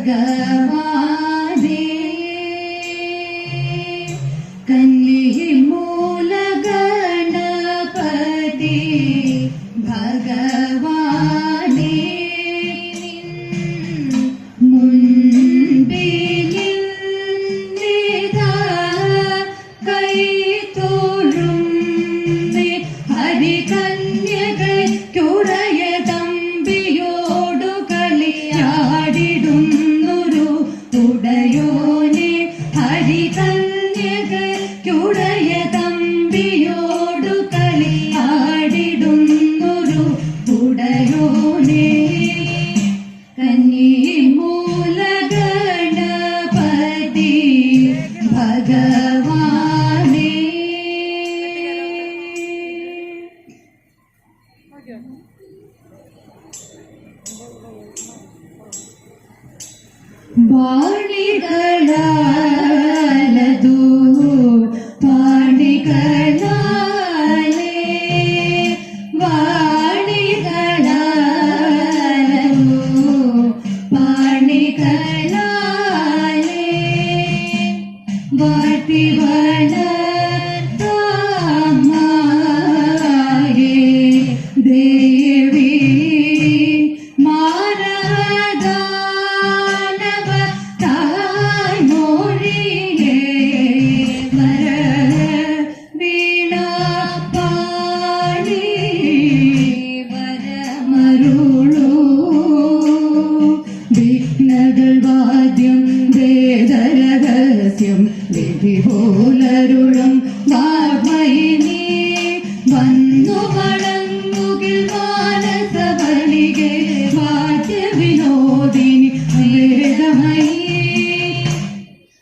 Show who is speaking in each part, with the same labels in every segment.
Speaker 1: ಭಾರ್ಗವಾ हरि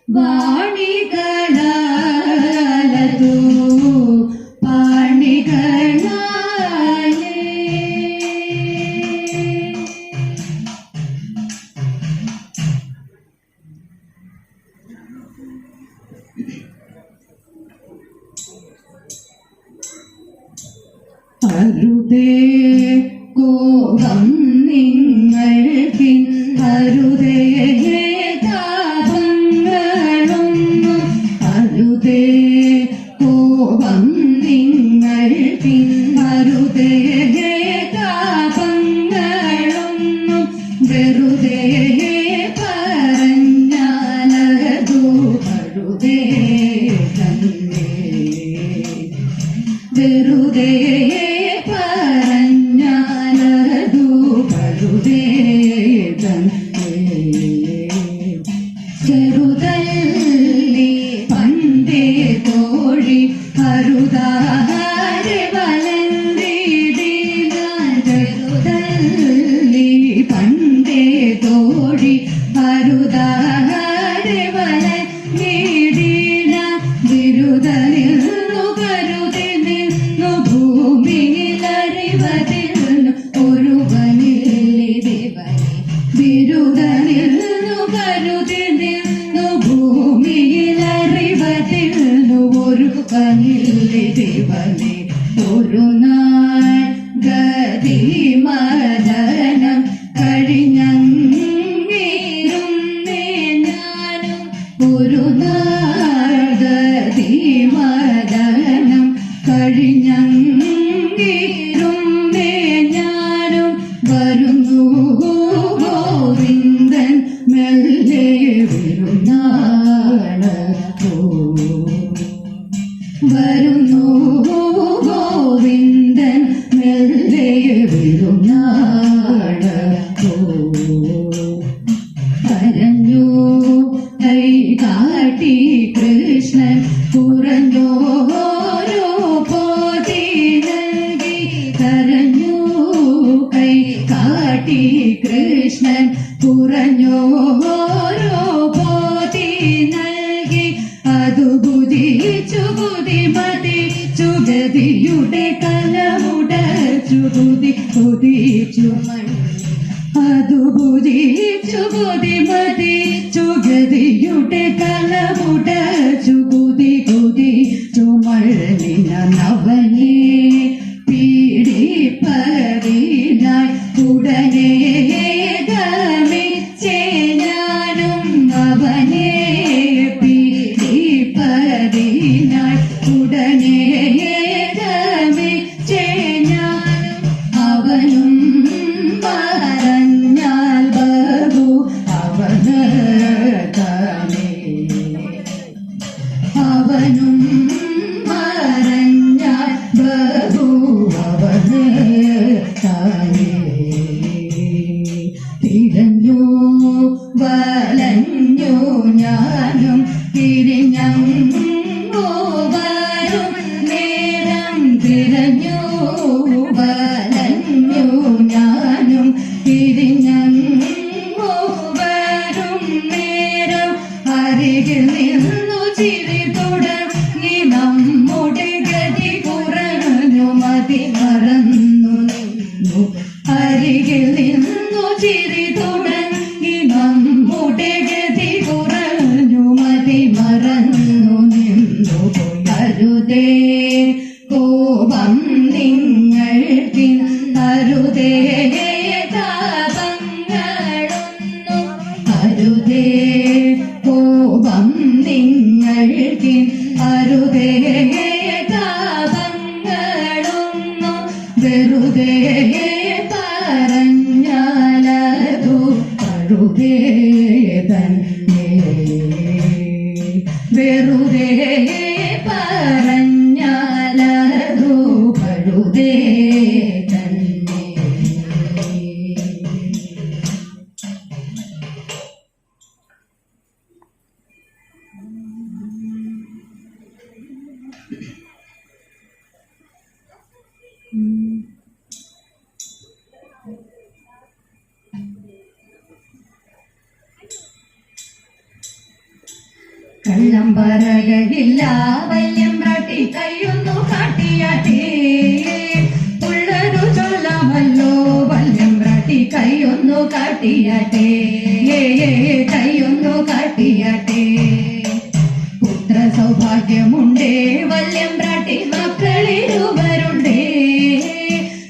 Speaker 1: வாணிகர் പിന്മരുതേ കോപം നിങ്ങൾ പിന്മരുതേ ജയതാപങ്ങളൊന്നും വെറുതേ. പറഞ്ഞാലതു പഴുതേ തന്നെ വെറുതേ. പറഞ്ഞാലതു പഴുതേ തന്നെ ചെറുതല്ലേ saludar. വാസനിലെ ദൈവമേ ഒരു നാൾ ഗതി മദനം കഴിഞ്ഞിരുന്നേ ഞാനും ഒരു നാൾ ഗതി മദനം വരുന്നു ഗോവിന്ദൻ മെല്ലെ വരുന്നാണ് ഓ But സ്തുതിച്ചു him, get வெறுதே കള്ളം പറകയില്ല വല്യം പ്രാട്ടി കയ്യൊന്നു കാട്ടിയാട്ടേ. ഉള്ളൊരു ചൊല്ലാമല്ലോ വല്യം പ്രാട്ടി കയ്യൊന്നു കാട്ടിയാട്ടേ. കയ്യൊന്നു കാട്ടിയാട്ടേ. പുത്ര സൗഭാഗ്യമുണ്ടേ വല്യം പ്രാട്ടി മക്കളിരുവരുണ്ടേ.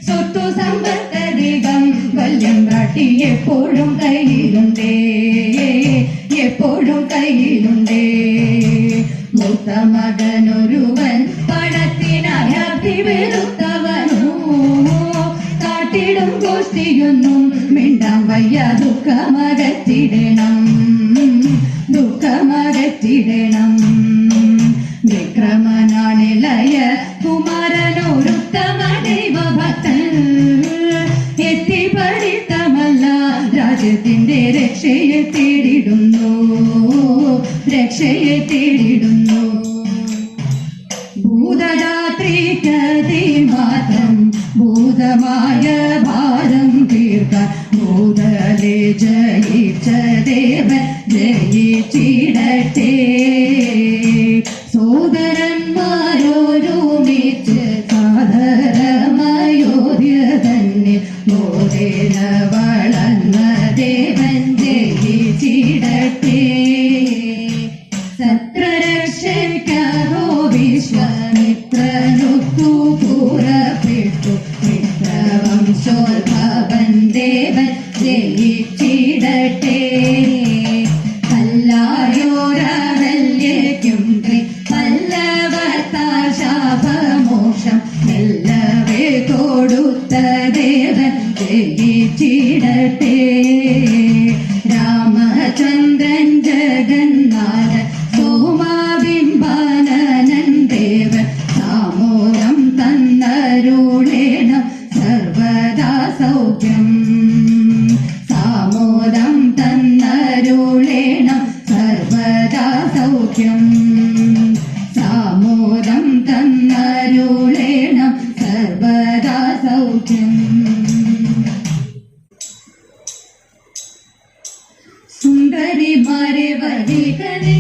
Speaker 1: സ്വത്തു സമ്പത്തധികം വല്യം പ്രാട്ടി എപ്പോഴും എനിക്കൊന്നും മിണ്ടാം വയ്യ. ദുഃഖമകറ്റിടണം. ദുഃഖമകറ്റിടണം. വിക്രമനാണിലയ കുമാരനോരുത്തമ ദൈവഭക്തൻ എത്തിപ്പടിത്തമല്ല രാജ്യത്തിന്റെ രക്ഷയെ തേടിടുന്നു. രക്ഷയെ തേടിടുന്നു. ഭൂതരാത്രിക്കതി മാത്രം ഭൂതമായ മുതലേ ജയിച്ച ദേവൻ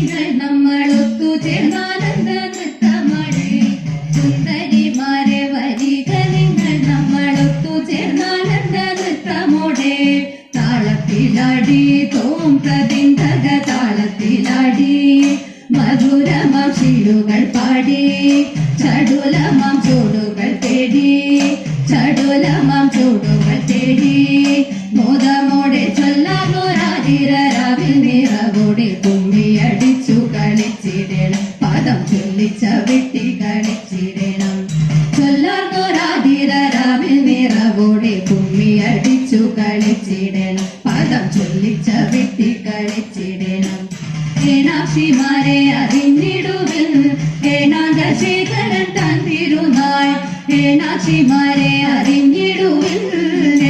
Speaker 1: Thank you. ചൊല്ലി ചവിട്ടി കളിച്ചിടണം ചൊല്ലാർക്കൊരാതിരാവിൽ നിറവോടെ കുമ്മി അടിച്ചു കളിച്ചിടണം. പദം ചൊല്ലി ചവിട്ടി കളിച്ചിടണം. ഏണാക്ഷിമാരെ അറിഞ്ഞിടുവിൽ ഏണാണ്ട ശേഖരൻ താൻ തിരുനാൾ. ഏണാക്ഷിമാരെ അറിഞ്ഞിടുവിൽ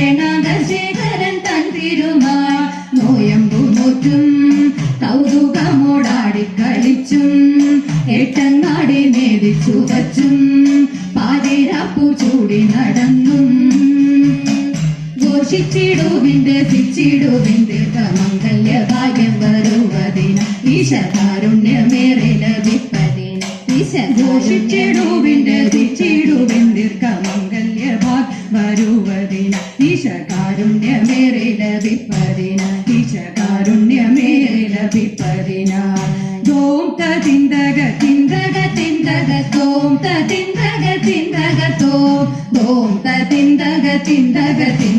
Speaker 1: ഏണാണ്ട ശേഖരൻ താൻ തിരുനാൾ. നോയമ്പു നോറ്റും കൗതുകമോടാടി കളിച്ചും. ഏട്ടങ്ങാടി മേടിച്ചു വച്ചും പാതിരാപ്പു ചൂടി നടന്നും. ഘോഷിച്ചിടുവിന്റെ തിച്ചിടുവിന്റെ മംഗല്യ ഭാഗ്യം വരുവതിന ഈശ തിന്തക തിന്തക തിന്തക തോം ത തിന്തക തിന്തക തോം തോം ത തിന്തക തിന്തക തിന്തക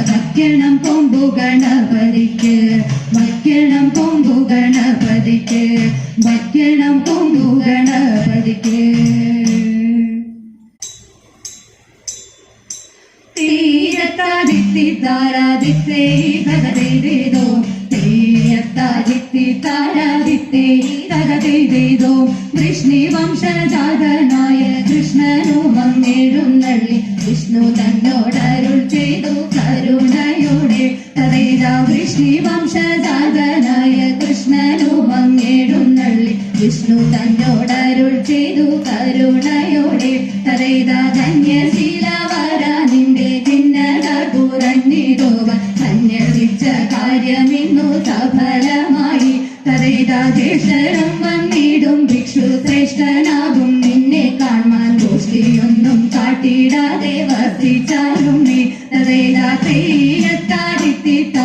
Speaker 1: വയ്ക്കണം കൊമ്പു ഗണപതിക്ക് വയ്ക്കണം കൊമ്പു ഗണപതിക്ക് വയ്ക്കണം കൊമ്പു ഗണപതിക്ക്. തീരത്താദിത്തി താരാദിത്തേ തകതെയ്തോ തീരത്താദിത്തി താരാദിത്തേ തകതെയ്തോ കൃഷ്ണി വംശജാതനായ കൃഷ്ണനു വന്നിടുന്നള്ളി വിഷ്ണു തന്നോടരുൾ ചെയ്തു തുമ്പി തതയിലാ തേയിലത്താടിത്തിട്ട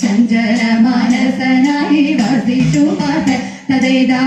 Speaker 1: ചഞ്ചല മാനസനായി വസിച്ചു തതൈതാ